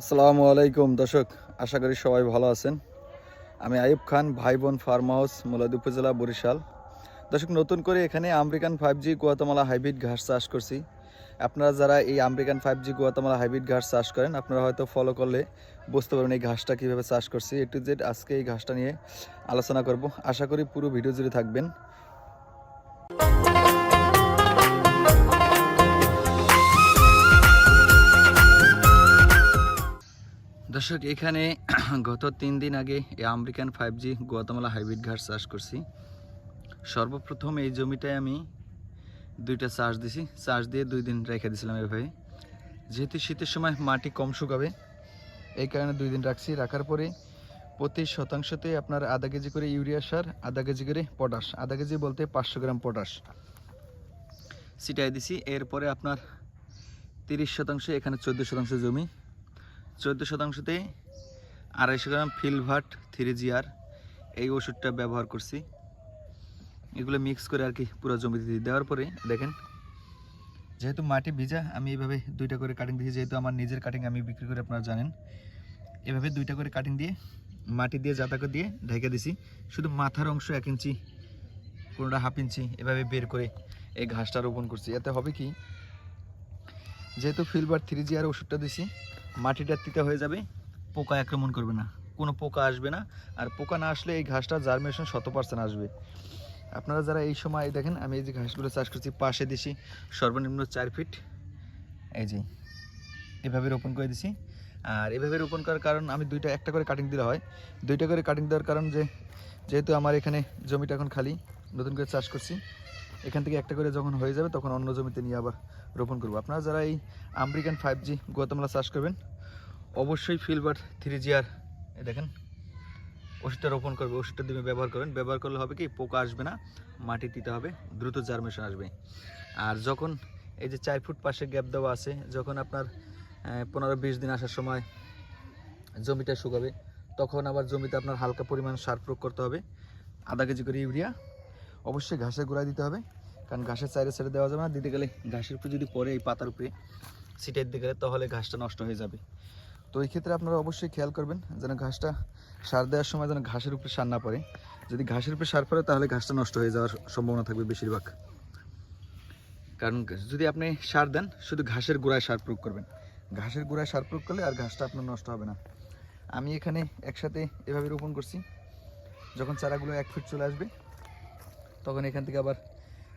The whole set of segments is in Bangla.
আসসালামু আলাইকুম, দর্শক। আশা করি সবাই ভালো আছেন। আমি আইব খান ভাই বোন ফার্ম হাউস, মোলাদ উপজেলা, বরিশাল। দর্শক, নতুন করে এখানে American five G Guatemala hybrid ঘাস চাষ করছি। আপনারা যারা এই American five G Guatemala hybrid ঘাস চাষ করেন, আপনারা হয়তো ফলো করলে বুঝতে পারবেন এই ঘাসটা কীভাবে চাষ করছি। এ টু জেড আজকে এই ঘাসটা নিয়ে আলোচনা করব। আশা করি পুরো ভিডিও জুড়ে থাকবেন। দর্শক, এখানে গত তিন দিন আগে এই American five G Guatemala hybrid ঘাস চাষ করছি। সর্বপ্রথম এই জমিটায় আমি দুইটা চাষ দিছি। চাষ দিয়ে দুই দিন রেখে দিয়েছিলাম এভাবে যেহেতু শীতের সময় মাটি কম শুকাবে, এই কারণে দুই দিন রাখছি। রাখার পরে প্রতি শতাংশতে আপনার আধা কেজি করে ইউরিয়া সার, আধা কেজি করে পটাশ। আধা কেজি বলতে পাঁচশো গ্রাম পটাশ ছিটাই দিছি। এরপরে আপনার তিরিশ শতাংশ, এখানে চোদ্দ শতাংশ জমি। চোদ্দ শতাংশতে আড়াইশো গ্রাম ফিলভাট থ্রি জিআর এই ওষুধটা ব্যবহার করছি। এগুলো মিক্স করে আর কি পুরো জমিতে দেওয়ার পরে, দেখেন, যেহেতু মাটি ভিজা, আমি এইভাবে দুইটা করে কাটিং দিয়েছি, যেহেতু আমার নিজের কাটিং আমি বিক্রি করে, আপনারা জানেন। এভাবে দুইটা করে কাটিং দিয়ে মাটি দিয়ে, জাতাকে দিয়ে ঢেকে দিছি। শুধু মাথার অংশ এক ইঞ্চি, কোনোটা হাফ ইঞ্চি, এভাবে বের করে এই ঘাসটা রোপণ করছি। এতে হবে কি, যেহেতু ফিলবার থ্রি জি আর ওষুধটা দিছি মাটিটা তিতা হয়ে যাবে, পোকা আক্রমণ করবে না, কোনো পোকা আসবে না, আর পোকা না আসলে এই ঘাসটা জার্মিনেশন শত পার্সেন্ট আসবে। আপনারা যারা এই সময় দেখেন, আমি এই যে ঘাসগুলো চাষ করছি, পাশে দিছি, সর্বনিম্ন চার ফিট এই যে, এভাবে রোপণ করে দিছি। আর এভাবে রোপণ করার কারণ, আমি দুইটা, একটা করে কাটিং দিলে হয়। দুইটা করে কাটিং দেওয়ার কারণ যে, যেহেতু আমার এখানে জমিটা এখন খালি, নতুন করে চাষ করছি এখান থেকে একটা করে যখন হয়ে যাবে, তখন অন্য জমিতে নিয়ে আবার রোপণ করব। আপনারা যারা এই আমেরিকান ফাইভ জি গোয়াতামালা চাষ করবেন, অবশ্যই ফিলবার থ্রি জি আর দেখেন, ওষুধটা রোপণ করবে, ওষুধটা দিয়ে ব্যবহার করবেন। ব্যবহার করলে হবে কি, পোকা আসবে না, মাটি দিতে হবে, দ্রুত জার্মেশন আসবে। আর যখন এই যে চার ফুট পাশে গ্যাপ দেওয়া আছে, যখন আপনার পনেরো বিশ দিন আসার সময় জমিটা শুকাবে, তখন আবার জমিতে আপনার হালকা পরিমাণ সার প্রয়োগ করতে হবে, আধা কেজি করে ইউরিয়া অবশ্যই ঘাসের গোড়ায় দিতে হবে, কারণ ঘাসের সাইডে সাইডে দেওয়া যাবে না। দিতে গেলে ঘাসের উপরে যদি পরে এই পাতার উপরে সিটের দিকে গেলে তাহলে ঘাসটা নষ্ট হয়ে যাবে। তো এই ক্ষেত্রে আপনারা অবশ্যই খেয়াল করবেন যেন ঘাসটা সার দেওয়ার সময় যেন ঘাসের উপরে সার না পড়ে। যদি ঘাসের উপরে সার পড়ে, তাহলে ঘাসটা নষ্ট হয়ে যাওয়ার সম্ভাবনা থাকবে বেশিরভাগ। কারণ যদি আপনি সার দেন, শুধু ঘাসের গোড়ায় সার প্রয়োগ করবেন। ঘাসের গোড়ায় সার প্রয়োগ করলে আর ঘাসটা আপনার নষ্ট হবে না। আমি এখানে একসাথে এভাবে রোপণ করছি। যখন চারাগুলো এক ফিট চলে আসবে তখন এখান থেকে আবার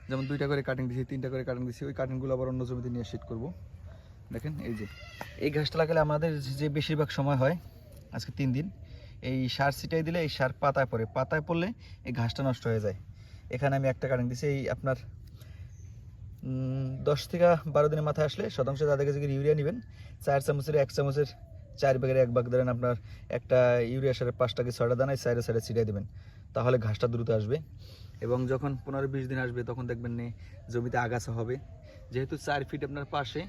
যেমন দুইটা করে কাটিং দিছি, তিনটা করে কাটিং দিছি, ওই কাটিংগুলো আবার অন্য জমিতে নিয়ে শিট করব। দেখেন, এই যে, এই ঘাসটা লাগালে আমাদের যে বেশিরভাগ সময় হয়, আজকে তিন দিন, এই সার ছিটাই দিলে এই সার পাতায় পড়ে। পাতায় পড়লে এই ঘাসটা নষ্ট হয়ে যায়। এখানে আমি একটা কাটিং দিছি, এই আপনার দশ থেকে বারো দিনের মাথায় আসলে শতাংশ কেজি করে ইউরিয়া নেবেন, চার চামচের, এক চামচের, চার ভাগের এক ভাগ ধরেন আপনার একটা ইউরিয়া সারের পাঁচটা কি ছয়টা দানায় সাইডে সাইডে ছিটিয়ে দেবেন। তাহলে ঘাসটা দ্রুত আসবে। এবং যখন পনেরো বিশ দিন আসবে, তখন দেখবেন নে, জমিতে আগাছা হবে। যেহেতু চার ফিট আপনার পাশে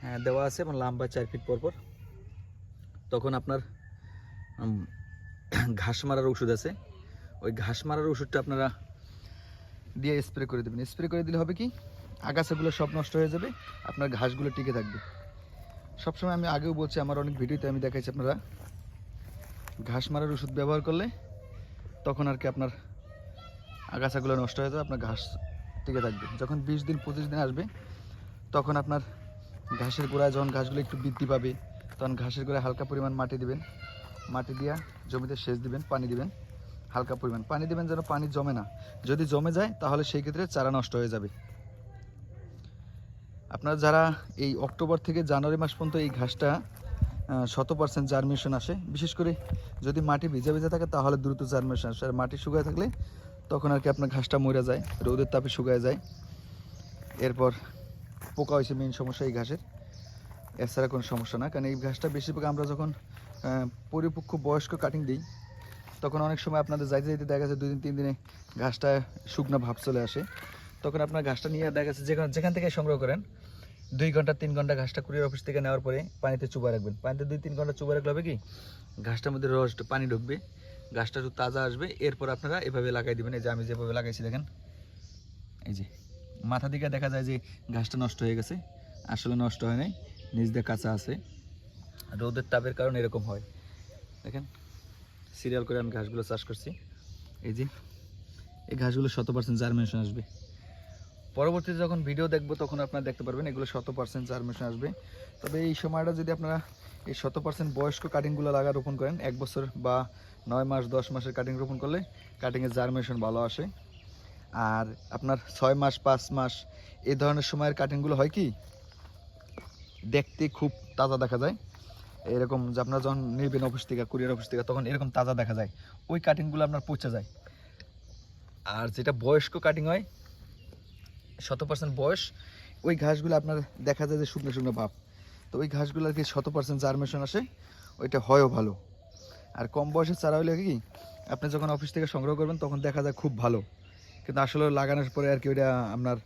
হ্যাঁ দেওয়া আছে এবং লম্বা চার ফিট পর পর, তখন আপনার ঘাস মারার ওষুধ আছে। ওই ঘাস মারার ওষুধটা আপনারা দিয়ে স্প্রে করে দেবেন। স্প্রে করে দিলে হবে কি, আগাছাগুলো সব নষ্ট হয়ে যাবে, আপনার ঘাসগুলো টিকে থাকবে। সবসময় আমি আগেও বলছি, আমার অনেক ভিডিওতে আমি দেখাইছি আপনারা, ঘাস মারার ওষুধ ব্যবহার করলে তখন আর কি আপনার আগাছাগুলো নষ্ট হয়ে যাবে, আপনার ঘাস টিকে থাকবে। যখন বিশ দিন, পঁচিশ দিন আসবে, তখন আপনার ঘাসের গোড়ায় যখন ঘাসগুলো একটু বৃদ্ধি পাবে, তখন ঘাসের গোড়ায় হালকা পরিমাণ মাটি দিবেন। মাটি দিয়া জমিতে সেচ দিবেন, পানি দিবেন, হালকা পরিমাণ। পানি দিবেন যেন পানি জমে না। যদি জমে যায়, তাহলে সেই ক্ষেত্রে চারা নষ্ট হয়ে যাবে। আপনারা যারা এই অক্টোবর থেকে জানুয়ারি মাস পর্যন্ত এই ঘাসটা শত পার্সেন্ট জার্মিনেশন আসে। বিশেষ করে যদি মাটি ভিজা ভিজা থাকে তাহলে দ্রুত জার্মিনেশন আসে। আর মাটি শুকায় থাকলে তখন আর কি আপনার ঘাসটা মরে যায় রোদের তাপে শুকায় যায়। এরপর পোকা হয়েছে মেন সমস্যা এই ঘাসের। এছাড়া কোনো সমস্যা না। কারণ এই ঘাসটা বেশিরভাগ আমরা যখন আহ, পরিপক্ক বয়স্ক কাটিং দিই তখন অনেক সময় আপনাদের যাইতে যাইতে দেখা যাচ্ছে দুই দিন তিন দিনে ঘাসটা শুকনো ভাব চলে আসে। তখন আপনার ঘাসটা নিয়ে দেখা যাচ্ছে যেখানে যেখান থেকে সংগ্রহ করেন দুই ঘণ্টা, তিন ঘণ্টা ঘাসটা কুরিয়ার অফিস থেকে নেওয়ার পরে পানিতে চুবা রাখবেন। পানিতে দুই, তিন ঘণ্টা চুবা রাখলে হবে কি? ঘাসটার মধ্যে রস পানি ঢুকবে, ঘাসটা একটু তাজা আসবে, এরপর আপনারা এভাবে লাগাই দিবেন। এই যে আমি যেভাবে লাগাইছি দেখেন, এই যে মাথা দিকে দেখা যায় যে ঘাসটা নষ্ট হয়ে গেছে, আসলে নষ্ট হয় নাই, নিচ দিয়ে কাঁচা আছে। রোদের তাপের কারণে এরকম হয়। দেখেন সিরিয়াল করে আমি ঘাসগুলো চাষ করছি। এই যে, এই ঘাসগুলো শত পার্সেন্ট জার্মিনেশন আসবে। পরবর্তীতে যখন ভিডিও দেখব, তখন আপনারা দেখতে পারবেন এগুলো শত পার্সেন্ট জার্মেশন আসবে। তবে এই সময়টা যদি আপনারা এই শত পার্সেন্ট বয়স্ক কাটিংগুলো লাগা রোপণ করেন, এক বছর বা নয় মাস, দশ মাসের কাটিং রোপণ করলে কাটিংয়ের জার্মেশন ভালো আসে। আর আপনার ছয় মাস, পাঁচ মাস এই ধরনের সময়ের কাটিংগুলো হয় কি? দেখতে খুব তাজা দেখা যায়। এরকম যে আপনার যখন নেবেন অফিস থেকে কুরিয়ার অফিস থেকে, তখন এরকম তাজা দেখা যায়। ওই কাটিংগুলো আপনার পচে যায়। আর যেটা বয়স্ক কাটিং হয় শত পার্সেন্ট বয়স, ওই ঘাসগুলো আপনার দেখা যায় যে শুকনো শুকনো ভাব। তো ওই ঘাসগুলো আর কি শত পার্সেন্ট জার্মেশন আসে, ওইটা হয়ও ভালো। আর কম বয়সের চারা হলে কি, আপনি যখন অফিস থেকে সংগ্রহ করবেন তখন দেখা যায় খুব ভালো। কিন্তু আসলে লাগানোর পরে আর কি ওইটা আপনার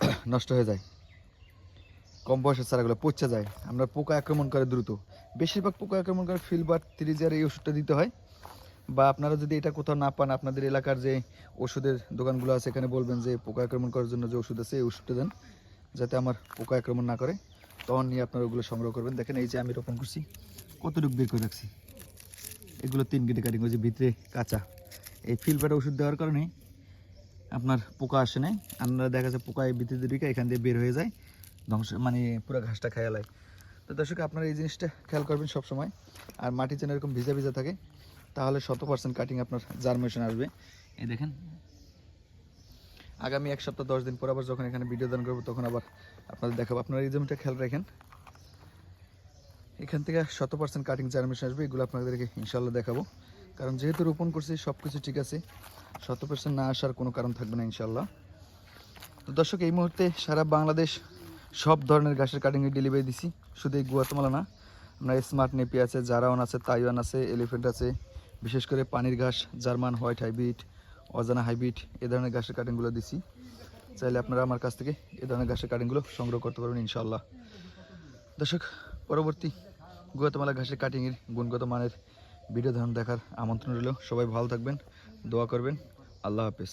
নষ্ট হয়ে যায়। কম বয়সের চারাগুলো পচে যায়। আমরা পোকা আক্রমণ করে দ্রুত। বেশিরভাগ পোকা আক্রমণ করে ফিলবার থ্রিজার এই ওষুধটা দিতে হয়। বা আপনারা যদি এটা কোথাও না পান, আপনাদের এলাকার যে ওষুধের দোকানগুলো আছে, এখানে বলবেন যে পোকা আক্রমণ করার জন্য যে ওষুধ আছে, এই ওষুধটা দেন, যাতে আমার পোকা আক্রমণ না করে। তখন নিয়ে আপনারা ওগুলো সংগ্রহ করবেন। দেখেন, এই যে আমি রোপণ করছি, কতটুকু বের করে রাখছি? এগুলো তিন কেটে কাটিং যে ভিতরে কাঁচা। এই ফিলবারে ওষুধ দেওয়ার কারণে আপনার পোকা আসে নাই। আপনারা দেখা যায় পোকা এই ভিতরে ঢুকে এখান দিয়ে বের হয়ে যায়, ধ্বংস মানে পুরো ঘাসটা খেয়ালায় তো দর্শক, আপনারা এই জিনিসটা খেয়াল করবেন সব সময় আর মাটি যেন এরকম ভিজা ভিজা থাকে তাহলে শত পার্সেন্ট কাটিং আপনার জার্মেশন আসবে। এই দেখেন। আগামী এক সপ্তাহ, দশ দিন পর আবার যখন এখানে ভিডিও দান করব, তখন আবার আপনাদের দেখাবো। আপনারা এই জমিটা খেয়াল রাখেন। এখান থেকে শত পার্সেন্ট কাটিং জার্মেশন আসবে, এগুলো আপনাদেরকে ইনশাল্লাহ দেখাবো। কারণ যেহেতু রোপণ করছি সব কিছু ঠিক আছে। শত পার্সেন্ট না আসার কোনো কারণ থাকবে না ইনশাল্লাহ তো দর্শক, এই মুহূর্তে সারা বাংলাদেশ সব ধরনের ঘাসের কাটিংয়ের ডেলিভারি দিছি। শুধু এই গুয়াতমালা না, আমরা স্মার্ট নেপি আছে, জারাওয়ান আছে, তাইওয়ান আছে এলিফেন্ট আছে। বিশেষ করে পানির ঘাস, জার্মান হোয়াইট হাইব্রিড, অজানা হাইব্রিড, এ ধরনের ঘাসের কাটিংগুলো দিছি। চাইলে আপনারা আমার কাছ থেকে এ ধরনের ঘাসের কাটিংগুলো সংগ্রহ করতে পারবেন ইনশাল্লাহ দর্শক, পরবর্তী গুয়াতমালা ঘাসের কাটিংয়ের গুণগত মানের ভিডিও ধারণ দেখার আমন্ত্রণ রইল। সবাই ভালো থাকবেন, দোয়া করবেন। আল্লাহ হাফেজ।